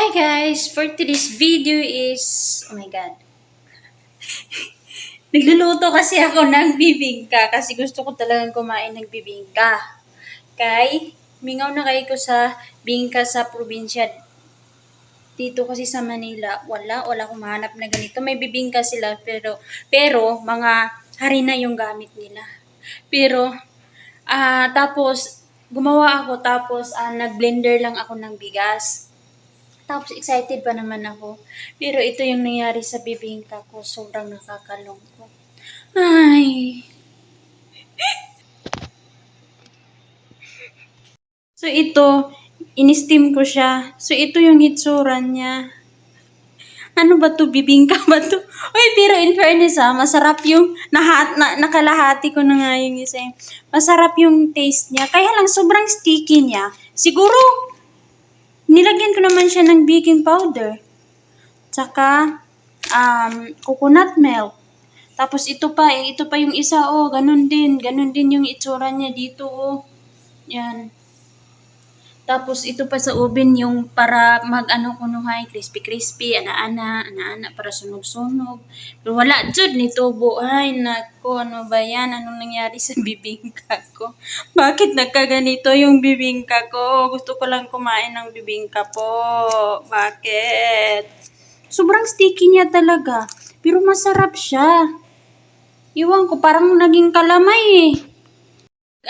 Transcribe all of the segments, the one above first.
Hi guys! For today's video is... Oh my God. Nagluluto kasi ako ng bibingka kasi gusto ko talagang kumain ng bibingka. Kay, mingaw na kayo ko sa bingka sa probinsya. Dito kasi sa Manila, wala, wala akong mahanap na ganito. May bibingka sila pero, pero mga harina yung gamit nila. Pero, ah tapos, gumawa ako tapos ah, nag-blender lang ako ng bigas. Tapos excited pa naman ako. Pero ito yung nangyari sa bibingka ko. Sobrang nakakalungkot. Ay. So ito, in-steam ko siya. So ito yung hitsura niya. Ano ba to? Bibingka ba to? Uy, pero in fairness ha, masarap yung, nahat, na, nakalahati ko na nga yung isa. eh. Masarap yung taste niya. Kaya lang sobrang sticky niya. Siguro, nilagyan ko naman siya ng baking powder. Tsaka, um, coconut milk. Tapos ito pa, eh, ito pa yung isa, oh, ganun din. Ganun din yung itsura niya dito, oh. Yan. Tapos ito pa sa oven yung para mag-ano kunuhay, crispy-crispy, ana-ana, ana-ana, para sunog-sunog. Pero wala jud ni tubo. Ay, nako, ano ba yan? Anong nangyari sa bibingka ko? Bakit nagkaganito yung bibingka ko? Gusto ko lang kumain ng bibingka po. Bakit? Sobrang sticky niya talaga. Pero masarap siya. Iwan ko, parang naging kalamay eh.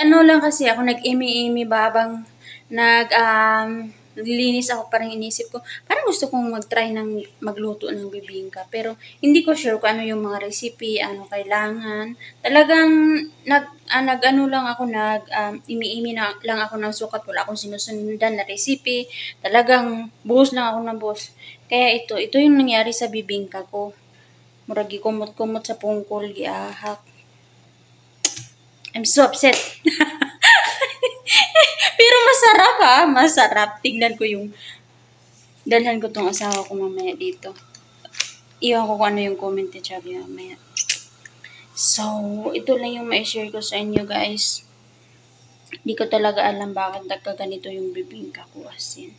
Ano lang kasi ako, nag-imi-imi ba habang nag, um, naglilinis ako, parang inisip ko, parang gusto kong mag-try ng magluto ng bibingka. Pero hindi ko sure kung ano yung mga recipe, ano kailangan. Talagang nag, ah, nag ano lang ako, nag um, imi-imi na, lang ako ng sukat. Wala akong sinusundan na recipe. Talagang buhos lang ako ng buhos. Kaya ito, ito yung nangyari sa bibingka ko. Muragi kumot-kumot sa pungkol, giahak. I'm so upset. Masarap ha, masarap. Tignan ko yung, dalhan ko tong asawa ko mamaya dito. Iwan ko kung ano yung comment ni Chubby mamaya. So, ito lang yung ma-share ko sa inyo guys. Hindi ko talaga alam bakit nagkaganito yung bibingka ko asin.